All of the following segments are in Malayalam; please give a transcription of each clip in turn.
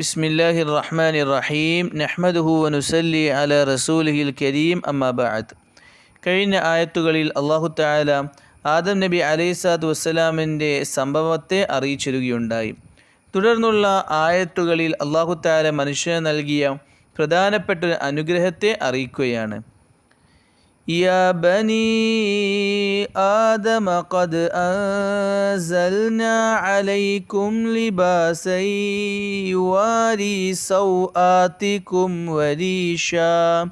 ബിസ്മില്ലാഹി റഹ്മാൻ റഹീം നഹ്മദുഹു വനുസല്ലി അല റസൂലിഹിൽ കരീം അമ്മാബാഅത്ത് കഴിഞ്ഞ ആയത്തുകളിൽ അള്ളാഹു താല ആദം നബി അലൈസാദ് വസ്സലാമിന്റെ സംഭവത്തെ അറിയിച്ചിരുകയുണ്ടായി. തുടർന്നുള്ള ആയത്തുകളിൽ അള്ളാഹു താല മനുഷ്യന് നൽകിയ പ്രധാനപ്പെട്ട ഒരു അനുഗ്രഹത്തെ അറിയിക്കുകയാണ്. يا بني آدم قد أنزلنا عليكم لباسا يواري سوآتكم وريشا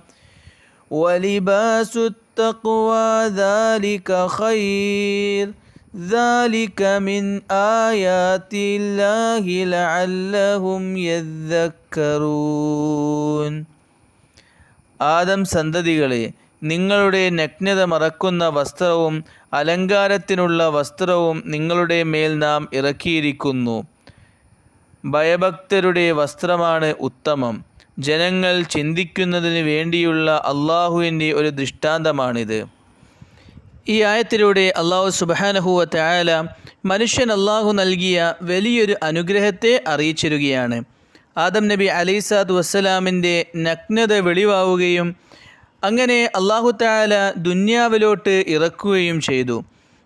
ولباس التقوى ذلك خير ذلك من آيات الله لعلهم يذكرون ആദം സന്തതികളെ നിങ്ങളുടെ നഗ്നത മറക്കുന്ന വസ്ത്രവും അലങ്കാരത്തിനുള്ള വസ്ത്രവും നിങ്ങളുടെ മേൽ നാം ഇറക്കിയിരിക്കുന്നു. ഭയഭക്തരുടെ വസ്ത്രമാണ് ഉത്തമം. ജനങ്ങൾ ചിന്തിക്കുന്നതിന് വേണ്ടിയുള്ള അള്ളാഹുവിന്റെ ഒരു ദൃഷ്ടാന്തമാണിത്. ഈ ആയത്തിലൂടെ അള്ളാഹു സുബാനഹുവ തയാല മനുഷ്യൻ അള്ളാഹു നൽകിയ വലിയൊരു അനുഗ്രഹത്തെ അറിയിച്ചിരുകയാണ്. ആദം നബി അലൈസാദ് വസ്സലാമിന്റെ നഗ്നത വെളിവാവുകയും അങ്ങനെ അള്ളാഹു താല ദുന്യാവിലോട്ട് ഇറക്കുകയും ചെയ്തു.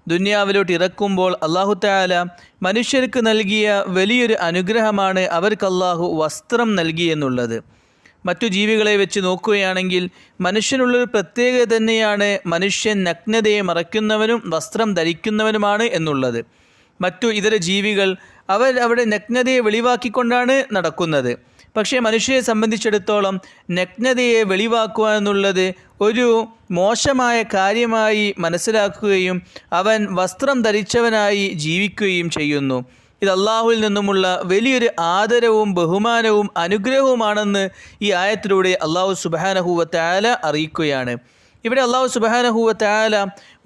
ദുന്യാവിലോട്ട് ഇറക്കുമ്പോൾ അള്ളാഹു താല മനുഷ്യർക്ക് നൽകിയ വലിയൊരു അനുഗ്രഹമാണ് അവർക്ക് അള്ളാഹു വസ്ത്രം നൽകിയെന്നുള്ളത് മറ്റു ജീവികളെ വെച്ച് നോക്കുകയാണെങ്കിൽ മനുഷ്യനുള്ളൊരു പ്രത്യേകത തന്നെയാണ് മനുഷ്യൻ നഗ്നതയെ മറയ്ക്കുന്നവനും വസ്ത്രം ധരിക്കുന്നവനുമാണ് എന്നുള്ളത്. മറ്റു ഇതര ജീവികൾ അവർ അവിടെ നഗ്നതയെ വെളിവാക്കിക്കൊണ്ടാണ് നടക്കുന്നത്. പക്ഷേ മനുഷ്യരെ സംബന്ധിച്ചിടത്തോളം നഗ്നതയെ വെളിവാക്കുക എന്നുള്ളത് ഒരു മോശമായ കാര്യമായി മനസ്സിലാക്കുകയും അവൻ വസ്ത്രം ധരിച്ചവനായി ജീവിക്കുകയും ചെയ്യുന്നു. ഇത് അള്ളാഹുവിൽ നിന്നുമുള്ള വലിയൊരു ആദരവും ബഹുമാനവും അനുഗ്രഹവുമാണെന്ന് ഈ ആയത്തിലൂടെ അള്ളാഹു സുബാനഹുവ അറിയിക്കുകയാണ്. ഇവിടെ അള്ളാഹു സുബാനഹുവ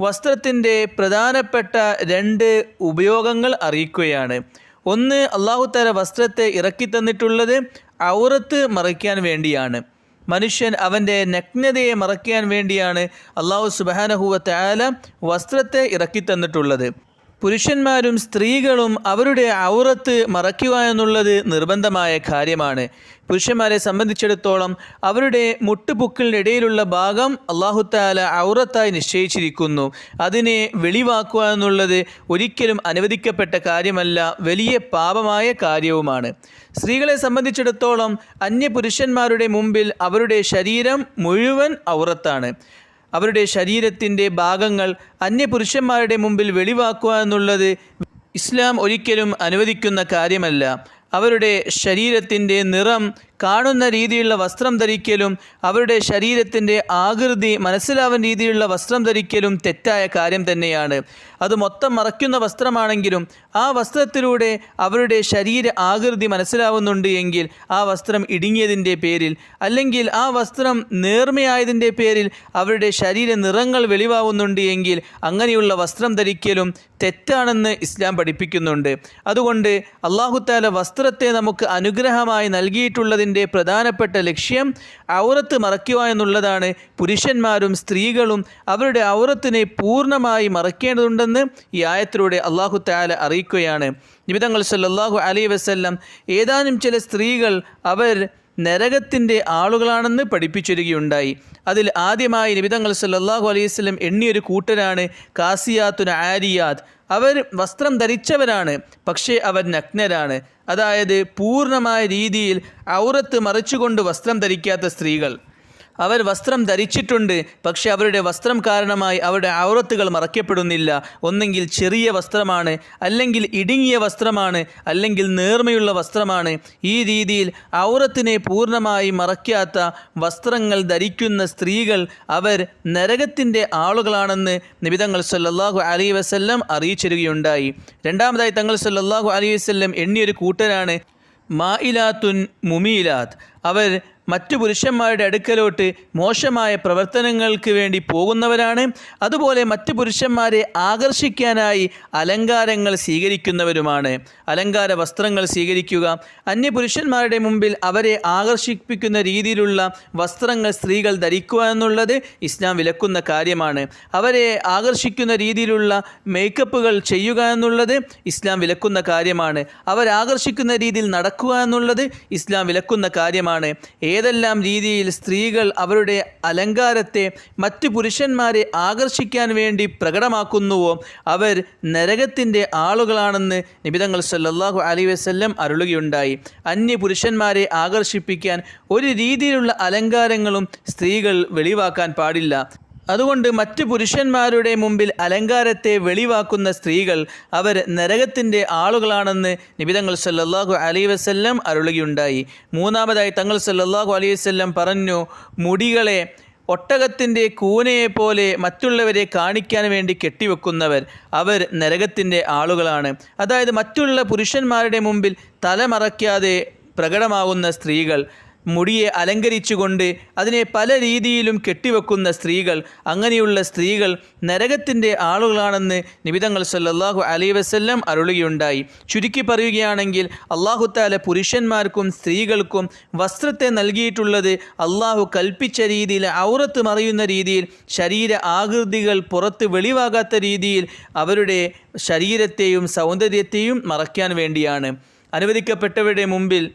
വസ്ത്രത്തിന്റെ പ്രധാനപ്പെട്ട രണ്ട് ഉപയോഗങ്ങൾ അറിയിക്കുകയാണ്. ഒന്ന് അള്ളാഹു താല വസ്ത്രത്തെ ഇറക്കി തന്നിട്ടുള്ളത് ഔറത്ത് മറയ്ക്കാൻ വേണ്ടിയാണ്. മനുഷ്യൻ അവന്റെ നഗ്നതയെ മറയ്ക്കാൻ വേണ്ടിയാണ് അള്ളാഹു സുബാനഹുവ താല വസ്ത്രത്തെ ഇറക്കി തന്നിട്ടുള്ളത്. പുരുഷന്മാരും സ്ത്രീകളും അവരുടെ ഔറത്ത് മറയ്ക്കുക എന്നുള്ളത് നിർബന്ധമായ കാര്യമാണ്. പുരുഷന്മാരെ സംബന്ധിച്ചിടത്തോളം അവരുടെ മുട്ടുപുക്കളിന്റെ ഇടയിലുള്ള ഭാഗം അള്ളാഹുത്താല ഔറത്തായി നിശ്ചയിച്ചിരിക്കുന്നു. അതിനെ വെളിവാക്കുക എന്നുള്ളത് ഒരിക്കലും അനുവദിക്കപ്പെട്ട കാര്യമല്ല വലിയ പാപമായ കാര്യവുമാണ്. സ്ത്രീകളെ സംബന്ധിച്ചിടത്തോളം അന്യപുരുഷന്മാരുടെ മുമ്പിൽ അവരുടെ ശരീരം മുഴുവൻ ഔറത്താണ്. അവരുടെ ശരീരത്തിന്റെ ഭാഗങ്ങൾ അന്യപുരുഷന്മാരുടെ മുമ്പിൽ വെളിവാക്കുക എന്നുള്ളത് ഇസ്ലാം ഒരിക്കലും അനുവദിക്കുന്ന കാര്യമല്ല. അവരുടെ ശരീരത്തിന്റെ നിറം കാണുന്ന രീതിയിലുള്ള വസ്ത്രം ധരിക്കലും അവരുടെ ശരീരത്തിന്റെ ആകൃതി മനസ്സിലാവുന്ന രീതിയിലുള്ള വസ്ത്രം ധരിക്കലും തെറ്റായ കാര്യം തന്നെയാണ്. അത് മൊത്തം മറയ്ക്കുന്ന വസ്ത്രമാണെങ്കിലും ആ വസ്ത്രത്തിലൂടെ അവരുടെ ശരീര ആകൃതി മനസ്സിലാവുന്നുണ്ട് എങ്കിൽ ആ വസ്ത്രം ഇടുങ്ങിയതിന്റെ പേരിൽ അല്ലെങ്കിൽ ആ വസ്ത്രം നേർമയായതിന്റെ പേരിൽ അവരുടെ ശരീര നിറങ്ങൾ വെളിവാവുന്നുണ്ട് എങ്കിൽ അങ്ങനെയുള്ള വസ്ത്രം ധരിക്കലും തെറ്റാണെന്ന് ഇസ്ലാം പഠിപ്പിക്കുന്നുണ്ട്. അതുകൊണ്ട് അള്ളാഹുത്താല വസ്ത്രത്തെ നമുക്ക് അനുഗ്രഹമായി നൽകിയിട്ടുള്ളതിന്റെ പ്രധാനപ്പെട്ട ലക്ഷ്യം ഔറത്ത് മറയ്ക്കുക എന്നുള്ളതാണ്. പുരുഷന്മാരും സ്ത്രീകളും അവരുടെ ഔറത്തിനെ പൂർണമായി മറയ്ക്കേണ്ടതുണ്ടെന്ന് ഈ ആയത്തിലൂടെ അള്ളാഹു താല അറിയിക്കുകയാണ്. നിമിതങ്ങൾ സല്ലാഹു അലൈ വസ്ല്ലം ഏതാനും ചില സ്ത്രീകൾ അവർ നരകത്തിന്റെ ആളുകളാണെന്ന് പഠിപ്പിച്ചിരിക്കുകയുണ്ടായി. അതിൽ ആദ്യമായി നിബിതങ്ങൾ സല്ലാഹു അലൈഹി എണ്ണിയൊരു കൂട്ടരാണ് കാസിയാത്തുൻ ആരിയാത്ത് അവർ വസ്ത്രം ധരിച്ചവരാണ് പക്ഷേ അവർ നഗ്നരാണ്. അതായത് പൂർണമായ രീതിയിൽ ഔറത്ത് മറിച്ചുകൊണ്ട് വസ്ത്രം ധരിക്കാത്ത സ്ത്രീകൾ. അവർ വസ്ത്രം ധരിച്ചിട്ടുണ്ട് പക്ഷെ അവരുടെ വസ്ത്രം കാരണമായി അവരുടെ ഔറത്തുകൾ മറയ്ക്കപ്പെടുന്നില്ല. ഒന്നെങ്കിൽ ചെറിയ വസ്ത്രമാണ് അല്ലെങ്കിൽ ഇടുങ്ങിയ വസ്ത്രമാണ് അല്ലെങ്കിൽ നേർമയുള്ള വസ്ത്രമാണ്. ഈ രീതിയിൽ ഔറത്തിനെ പൂർണമായി മറയ്ക്കാത്ത വസ്ത്രങ്ങൾ ധരിക്കുന്ന സ്ത്രീകൾ അവർ നരകത്തിന്റെ ആളുകളാണെന്ന് നിബിതങ്ങൾ സല്ലാഹു അലി വസ്ല്ലം അറിയിച്ചിരുകയുണ്ടായി രണ്ടാമതായി തങ്ങൾ സല്ലാഹു അലി വസ്ല്ലം എണ്ണിയൊരു കൂട്ടരാണ്. മായിലാത്തുൻ മുമീലാത്ത്. അവർ മറ്റു പുരുഷന്മാരുടെ അടുക്കലോട്ട് മോശമായ പ്രവർത്തനങ്ങൾക്ക് വേണ്ടി പോകുന്നവരാണ്. അതുപോലെ മറ്റു പുരുഷന്മാരെ ആകർഷിക്കാനായി അലങ്കാരങ്ങൾ സ്വീകരിക്കുന്നവരുമാണ്. അലങ്കാര വസ്ത്രങ്ങൾ സ്വീകരിക്കുക. അന്യ പുരുഷന്മാരുടെ മുമ്പിൽ അവരെ ആകർഷിപ്പിക്കുന്ന രീതിയിലുള്ള വസ്ത്രങ്ങൾ സ്ത്രീകൾ ധരിക്കുക എന്നുള്ളത് ഇസ്ലാം വിലക്കുന്ന കാര്യമാണ്. അവരെ ആകർഷിക്കുന്ന രീതിയിലുള്ള മേക്കപ്പുകൾ ചെയ്യുക എന്നുള്ളത് ഇസ്ലാം വിലക്കുന്ന കാര്യമാണ്. അവരാകർഷിക്കുന്ന രീതിയിൽ നടക്കുക എന്നുള്ളത് ഇസ്ലാം വിലക്കുന്ന കാര്യമാണ്. ഏതെല്ലാം രീതിയിൽ സ്ത്രീകൾ അവരുടെ അലങ്കാരത്തെ മറ്റു പുരുഷന്മാരെ ആകർഷിക്കാൻ വേണ്ടി പ്രകടമാക്കുന്നുവോ അവർ നരകത്തിന്റെ ആളുകളാണെന്ന് നിബിതങ്ങൾ സല്ലാഹു അലി വസ്ല്ലം അരുളുകയുണ്ടായി. അന്യ പുരുഷന്മാരെ ആകർഷിപ്പിക്കാൻ ഒരു രീതിയിലുള്ള അലങ്കാരങ്ങളും സ്ത്രീകൾ വെളിവാക്കാൻ പാടില്ല. അതുകൊണ്ട് മറ്റ് പുരുഷന്മാരുടെ മുമ്പിൽ അലങ്കാരത്തെ വെളിവാക്കുന്ന സ്ത്രീകൾ അവർ നരകത്തിന്റെ ആളുകളാണെന്ന് നിബിതങ്ങൾ സല്ലാഹു അലൈ വസല്ലം അരുളുകയുണ്ടായി. മൂന്നാമതായി തങ്ങൾ സല്ലാഹു അലൈ വസല്ലം പറഞ്ഞു മുടികളെ ഒട്ടകത്തിന്റെ കൂനയെപ്പോലെ പോലെ മറ്റുള്ളവരെ കാണിക്കാൻ വേണ്ടി കെട്ടിവെക്കുന്നവർ അവർ നരകത്തിന്റെ ആളുകളാണ്. അതായത് മറ്റുള്ള പുരുഷന്മാരുടെ മുമ്പിൽ തലമറയ്ക്കാതെ പ്രകടമാകുന്ന സ്ത്രീകൾ മുടിയെ അലങ്കരിച്ചുകൊണ്ട് അതിനെ പല രീതിയിലും കെട്ടിവെക്കുന്ന സ്ത്രീകൾ അങ്ങനെയുള്ള സ്ത്രീകൾ നരകത്തിന്റെ ആളുകളാണെന്ന് നിബിതങ്ങൾ സല്ലാഹു അലൈ വസ്ല്ലം അരുളുകയുണ്ടായി ചുരുക്കി പറയുകയാണെങ്കിൽ അള്ളാഹുത്താല പുരുഷന്മാർക്കും സ്ത്രീകൾക്കും വസ്ത്രത്തെ നൽകിയിട്ടുള്ളത് അള്ളാഹു കൽപ്പിച്ച രീതിയിൽ ഔറത്ത് മറയുന്ന രീതിയിൽ ശരീര ആകൃതികൾ പുറത്ത് വെളിവാകാത്ത രീതിയിൽ അവരുടെ ശരീരത്തെയും സൗന്ദര്യത്തെയും മറയ്ക്കാൻ വേണ്ടിയാണ്. അനുവദിക്കപ്പെട്ടവരുടെ മുമ്പിൽ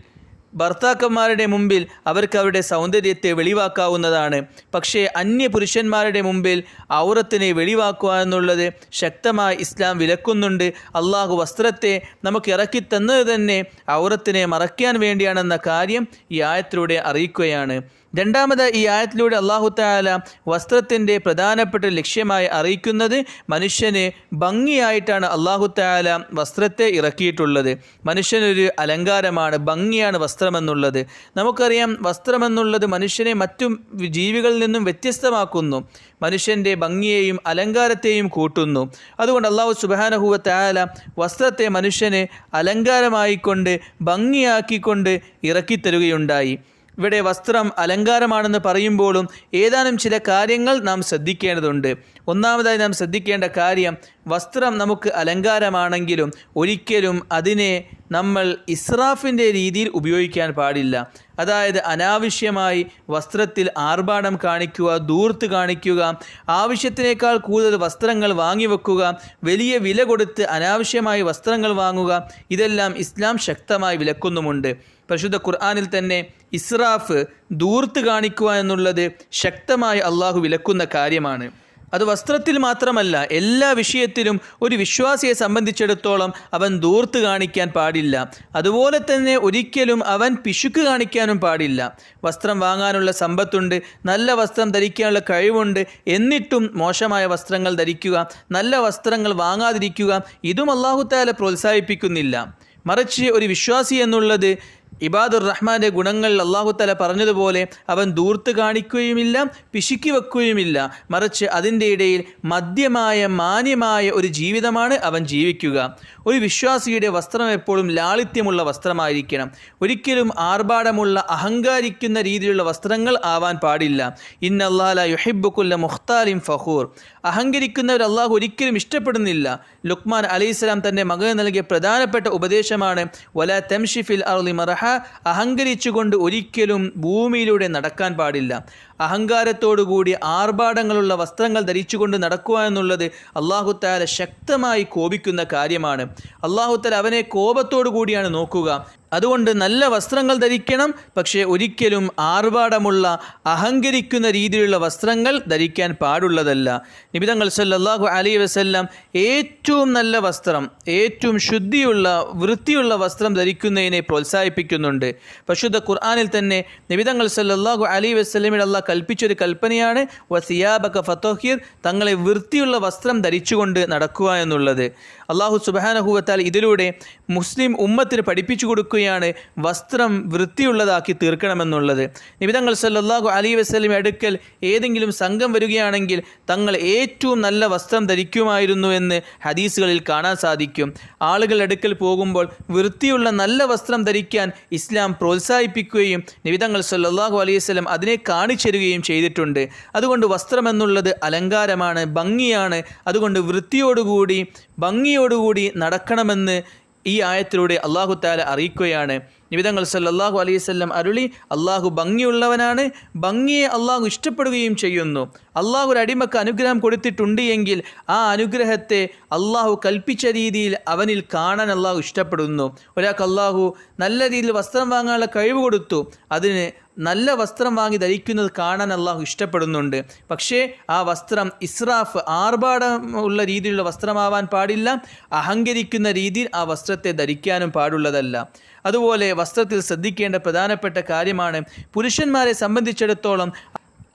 ഭർത്താക്കന്മാരുടെ മുമ്പിൽ അവർക്ക് അവരുടെ സൗന്ദര്യത്തെ വെളിവാക്കാവുന്നതാണ്. പക്ഷേ അന്യ പുരുഷന്മാരുടെ മുമ്പിൽ ഔറത്തിനെ വെളിവാക്കുക എന്നുള്ളത് ശക്തമായി ഇസ്ലാം വിലക്കുന്നുണ്ട്. അള്ളാഹു വസ്ത്രത്തെ നമുക്ക് ഇറക്കി തന്നത് തന്നെ ഔറത്തിനെ മറയ്ക്കാൻ വേണ്ടിയാണെന്ന കാര്യം ഈ ആയത്തിലൂടെ അറിയിക്കുകയാണ്. രണ്ടാമത് ഈ ആയത്തിലൂടെ അള്ളാഹു താല വസ്ത്രത്തിന്റെ പ്രധാനപ്പെട്ട ലക്ഷ്യമായി അറിയിക്കുന്നത് മനുഷ്യന് ഭംഗിയായിട്ടാണ് അള്ളാഹു താല വസ്ത്രത്തെ ഇറക്കിയിട്ടുള്ളത്. മനുഷ്യനൊരു അലങ്കാരമാണ് ഭംഗിയാണ് വസ്ത്രമെന്നുള്ളത്. നമുക്കറിയാം വസ്ത്രമെന്നുള്ളത് മനുഷ്യനെ മറ്റു ജീവികളിൽ നിന്നും വ്യത്യസ്തമാക്കുന്നു. മനുഷ്യന്റെ ഭംഗിയെയും അലങ്കാരത്തെയും കൂട്ടുന്നു. അതുകൊണ്ട് അള്ളാഹു സുബാനഹുവ താല വസ്ത്രത്തെ മനുഷ്യനെ അലങ്കാരമായിക്കൊണ്ട് ഭംഗിയാക്കിക്കൊണ്ട് ഇറക്കിത്തരുകയുണ്ടായി. ഇവിടെ വസ്ത്രം അലങ്കാരമാണെന്ന് പറയുമ്പോഴും ഏതാനും ചില കാര്യങ്ങൾ നാം ശ്രദ്ധിക്കേണ്ടതുണ്ട്. ഒന്നാമതായി നാം ശ്രദ്ധിക്കേണ്ട കാര്യം വസ്ത്രം നമുക്ക് അലങ്കാരമാണെങ്കിലും ഒരിക്കലും അതിനെ നമ്മൾ ഇസ്രാഫിന്റെ രീതിയിൽ ഉപയോഗിക്കാൻ പാടില്ല. അതായത് അനാവശ്യമായി വസ്ത്രത്തിൽ ആർഭാടം കാണിക്കുക ദൂർത്ത് കാണിക്കുക ആവശ്യത്തിനേക്കാൾ കൂടുതൽ വസ്ത്രങ്ങൾ വാങ്ങിവെക്കുക വലിയ വില കൊടുത്ത് അനാവശ്യമായി വസ്ത്രങ്ങൾ വാങ്ങുക ഇതെല്ലാം ഇസ്ലാം ശക്തമായി വിലക്കുന്നുമുണ്ട്. പരിശുദ്ധ ഖുർആാനിൽ തന്നെ ഇസ്രാഫ് ദൂർത്ത് കാണിക്കുക എന്നുള്ളത് ശക്തമായി അള്ളാഹു വിലക്കുന്ന കാര്യമാണ്. അത് വസ്ത്രത്തിൽ മാത്രമല്ല എല്ലാ വിഷയത്തിലും ഒരു വിശ്വാസിയെ സംബന്ധിച്ചിടത്തോളം അവൻ ദൂർത്ത് കാണിക്കാൻ പാടില്ല. അതുപോലെ തന്നെ ഒരിക്കലും അവൻ പിശുക്ക് കാണിക്കാനും പാടില്ല. വസ്ത്രം വാങ്ങാനുള്ള സമ്പത്തുണ്ട് നല്ല വസ്ത്രം ധരിക്കാനുള്ള കഴിവുണ്ട് എന്നിട്ടും മോശമായ വസ്ത്രങ്ങൾ ധരിക്കുക നല്ല വസ്ത്രങ്ങൾ വാങ്ങാതിരിക്കുക ഇതും അള്ളാഹുത്താല പ്രോത്സാഹിപ്പിക്കുന്നില്ല. മറിച്ച് ഒരു വിശ്വാസി എന്നുള്ളത് ഇബാദുർ റഹ്മാന്റെ ഗുണങ്ങൾ അള്ളാഹുത്തല പറഞ്ഞതുപോലെ അവൻ ദൂർത്ത് കാണിക്കുകയുമില്ല പിശുക്കി വെക്കുകയുമില്ല. മറിച്ച് അതിന്റെ ഇടയിൽ മദ്യമായ മാന്യമായ ഒരു ജീവിതമാണ് അവൻ ജീവിക്കുക. ഒരു വിശ്വാസിയുടെ വസ്ത്രം എപ്പോഴും ലാളിത്യമുള്ള വസ്ത്രമായിരിക്കണം. ഒരിക്കലും ആർഭാടമുള്ള അഹങ്കാരിക്കുന്ന രീതിയിലുള്ള വസ്ത്രങ്ങൾ ആവാൻ പാടില്ല. ഇന്നല്ലാല യുഹിബുക്കുല്ല മുഖ്താലിം ഫഹൂർ അഹങ്കരിക്കുന്നവർ അള്ളാഹു ഒരിക്കലും ഇഷ്ടപ്പെടുന്നില്ല. ലുക്മാൻ അലൈഹിസ്ലാം തന്റെ മകന് നൽകിയ പ്രധാനപ്പെട്ട ഉപദേശമാണ് വല തെംഷിഫിൽ അറുലി മറഹ അഹങ്കരിച്ചുകൊണ്ട് ഒരിക്കലും ഭൂമിയിലൂടെ നടക്കാൻ പാടില്ല. അഹങ്കാരത്തോടുകൂടി ആർഭാടങ്ങളുള്ള വസ്ത്രങ്ങൾ ധരിച്ചുകൊണ്ട് നടക്കുക എന്നുള്ളത് അള്ളാഹുത്താല ശക്തമായി കോപിക്കുന്ന കാര്യമാണ്. അള്ളാഹുത്താല അവനെ കോപത്തോടു കൂടിയാണ് നോക്കുക. അതുകൊണ്ട് നല്ല വസ്ത്രങ്ങൾ ധരിക്കണം. പക്ഷേ ഒരിക്കലും ആർഭാടമുള്ള അഹങ്കരിക്കുന്ന രീതിയിലുള്ള വസ്ത്രങ്ങൾ ധരിക്കാൻ പാടുള്ളതല്ല. നിബിതങ്ങൾ സല്ലാഹു അലി വസ്ല്ലാം ഏറ്റവും നല്ല വസ്ത്രം ഏറ്റവും ശുദ്ധിയുള്ള വൃത്തിയുള്ള വസ്ത്രം ധരിക്കുന്നതിനെ പ്രോത്സാഹിപ്പിക്കുന്നുണ്ട്. പശുദ്ധ ഖുർആാനിൽ തന്നെ നിബിതങ്ങൾ സല്ലാഹു അലി വസ്ലമിൽ അള്ളാഹ് കൽപ്പിച്ചൊരു കൽപ്പനയാണ് വസിയാബക ഫത്തോഹിർ തങ്ങളെ വൃത്തിയുള്ള വസ്ത്രം ധരിച്ചുകൊണ്ട് നടക്കുക എന്നുള്ളത്. അള്ളാഹു സുബാനഹുവത്താൽ ഇതിലൂടെ മുസ്ലിം ഉമ്മത്തിന് പഠിപ്പിച്ചു കൊടുക്കുകയാണ് വസ്ത്രം വൃത്തിയുള്ളതാക്കി തീർക്കണമെന്നുള്ളത്. നിബിതങ്ങൾ സല്ലല്ലാഹു അലി വസ്ലം അടുക്കൽ ഏതെങ്കിലും സംഘം വരികയാണെങ്കിൽ തങ്ങൾ ഏറ്റവും നല്ല വസ്ത്രം ധരിക്കുമായിരുന്നു എന്ന് ഹദീസുകളിൽ കാണാൻ സാധിക്കും. ആളുകൾ അടുക്കൽ പോകുമ്പോൾ വൃത്തിയുള്ള നല്ല വസ്ത്രം ധരിക്കാൻ ഇസ്ലാം പ്രോത്സാഹിപ്പിക്കുകയും നിബിതങ്ങൾ സല്ലല്ലാഹു അലൈഹി വസ്ലം അതിനെ കാണിച്ചരുകയും ചെയ്തിട്ടുണ്ട്. അതുകൊണ്ട് വസ്ത്രം എന്നുള്ളത് അലങ്കാരമാണ് ഭംഗിയാണ്. അതുകൊണ്ട് വൃത്തിയോടുകൂടി ഭംഗിയോടുകൂടി നടക്കണമെന്ന് ഈ ആയത്തിലൂടെ അള്ളാഹു താല അറിയിക്കുകയാണ്. നിബിതങ്ങൾ സല്ലല്ലാഹു അലൈഹി വസല്ലം അരുളി അള്ളാഹു ഭംഗിയുള്ളവനാണ് ഭംഗിയെ അള്ളാഹു ഇഷ്ടപ്പെടുകയും ചെയ്യുന്നു. അള്ളാഹു ഒരു അടിമക്ക് അനുഗ്രഹം കൊടുത്തിട്ടുണ്ട് എങ്കിൽ ആ അനുഗ്രഹത്തെ അള്ളാഹു കൽപ്പിച്ച രീതിയിൽ അവനിൽ കാണാൻ അള്ളാഹു ഇഷ്ടപ്പെടുന്നു. ഒരാൾക്ക് അള്ളാഹു നല്ല രീതിയിൽ വസ്ത്രം വാങ്ങാനുള്ള കഴിവ് കൊടുത്തു. അതിന് നല്ല വസ്ത്രം വാങ്ങി ധരിക്കുന്നത് കാണാൻ അള്ളാഹു ഇഷ്ടപ്പെടുന്നുണ്ട്. പക്ഷേ ആ വസ്ത്രം ഇസ്രാഫ് ആർഭാടം ഉള്ള രീതിയിലുള്ള വസ്ത്രമാവാൻ പാടില്ല. അഹങ്കരിക്കുന്ന രീതിയിൽ ആ വസ്ത്രത്തെ ധരിക്കാനും പാടുള്ളതല്ല. അതുപോലെ വസ്ത്രത്തിൽ ശ്രദ്ധിക്കേണ്ട പ്രധാനപ്പെട്ട കാര്യമാണ് പുരുഷന്മാരെ സംബന്ധിച്ചിടത്തോളം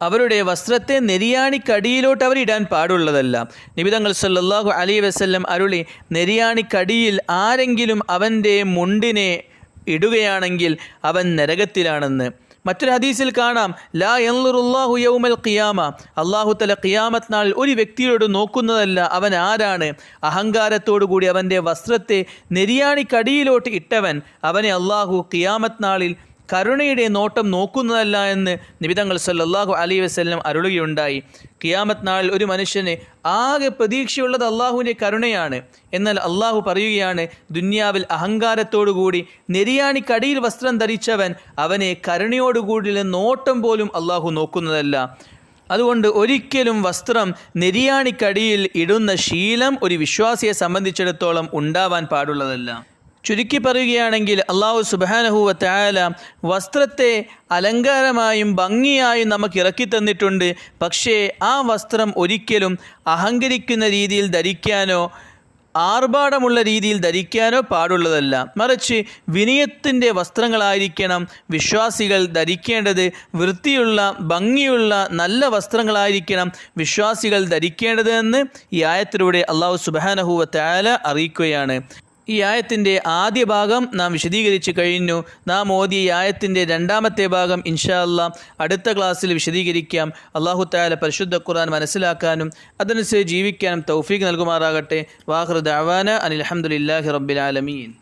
അവരുടെ വസ്ത്രത്തെ നെരിയാണിക്കടിയിലോട്ട് അവരിടാൻ പാടുള്ളതല്ല. നിബിതങ്ങൾ സല്ലാഹു അലി വസ്ല്ലം അരുളി നെരിയാണിക്കടിയിൽ ആരെങ്കിലും അവന്റെ മുണ്ടിനെ ഇടുകയാണെങ്കിൽ അവൻ നരകത്തിലാണെന്ന്. മറ്റൊരു ഹദീസിൽ കാണാം ലാ എന്നുറുല്ലാഹു യൗമൽ ഖിയാമ. അള്ളാഹു തല ഖിയാമത്ത് നാളിൽ ഒരു വ്യക്തിയോട് നോക്കുന്നതല്ല അവൻ ആരാണ്? അഹങ്കാരത്തോടു കൂടി അവന്റെ വസ്ത്രത്തെ നെരിയാണിക്കടിയിലോട്ട് ഇട്ടവൻ അവനെ അള്ളാഹു ഖിയാമത്ത് നാളിൽ കരുണയുടെ നോട്ടം നോക്കുന്നതല്ല എന്ന് നിബിതങ്ങൾ സല്ലാഹു അലൈ വസല്ലം അരുളുകയുണ്ടായി. കിയാമത്ത് നാളിൽ ഒരു മനുഷ്യന് ആകെ പ്രതീക്ഷയുള്ളത് അള്ളാഹുവിന്റെ കരുണയാണ്. എന്നാൽ അള്ളാഹു പറയുകയാണ് ദുന്യാവിൽ അഹങ്കാരത്തോടുകൂടി നെരിയാണിക്കടിയിൽ വസ്ത്രം ധരിച്ചവൻ അവനെ കരുണയോടുകൂടി നോട്ടം പോലും അള്ളാഹു നോക്കുന്നതല്ല. അതുകൊണ്ട് ഒരിക്കലും വസ്ത്രം നെരിയാണിക്കടിയിൽ ഇടുന്ന ശീലം ഒരു വിശ്വാസിയെ സംബന്ധിച്ചിടത്തോളം ഉണ്ടാവാൻ പാടുള്ളതല്ല. ചുരുക്കി പറയുകയാണെങ്കിൽ അള്ളാഹു സുബാനഹുവത്തായാല വസ്ത്രത്തെ അലങ്കാരമായും ഭംഗിയായും നമുക്ക് ഇറക്കി തന്നിട്ടുണ്ട്. പക്ഷേ ആ വസ്ത്രം ഒരിക്കലും അഹങ്കരിക്കുന്ന രീതിയിൽ ധരിക്കാനോ ആർഭാടമുള്ള രീതിയിൽ ധരിക്കാനോ പാടുള്ളതല്ല. മറിച്ച് വിനയത്തിന്റെ വസ്ത്രങ്ങളായിരിക്കണം വിശ്വാസികൾ ധരിക്കേണ്ടത്. വൃത്തിയുള്ള ഭംഗിയുള്ള നല്ല വസ്ത്രങ്ങളായിരിക്കണം വിശ്വാസികൾ ധരിക്കേണ്ടത് എന്ന് ഈ ആയത്തിലൂടെ അള്ളാഹു സുബാനഹുവ തയാല അറിയിക്കുകയാണ്. ഈ ആയത്തിന്റെ ആദ്യ ഭാഗം നാം വിശദീകരിച്ച് കഴിഞ്ഞു. നാം ഓതിയ ഈ ആയത്തിന്റെ രണ്ടാമത്തെ ഭാഗം ഇൻഷാ അല്ലാ അടുത്ത ക്ലാസ്സിൽ വിശദീകരിക്കാം. അള്ളാഹു താല പരിശുദ്ധ ഖുർആൻ മനസ്സിലാക്കാനും അതനുസരിച്ച് ജീവിക്കാനും തൗഫീഖ് നൽകുമാറാകട്ടെ. വാഹൃദ് അവാന അനിൽ അഹമ്മദില്ലാഹി റബ്ബിൽ ആലമീൻ.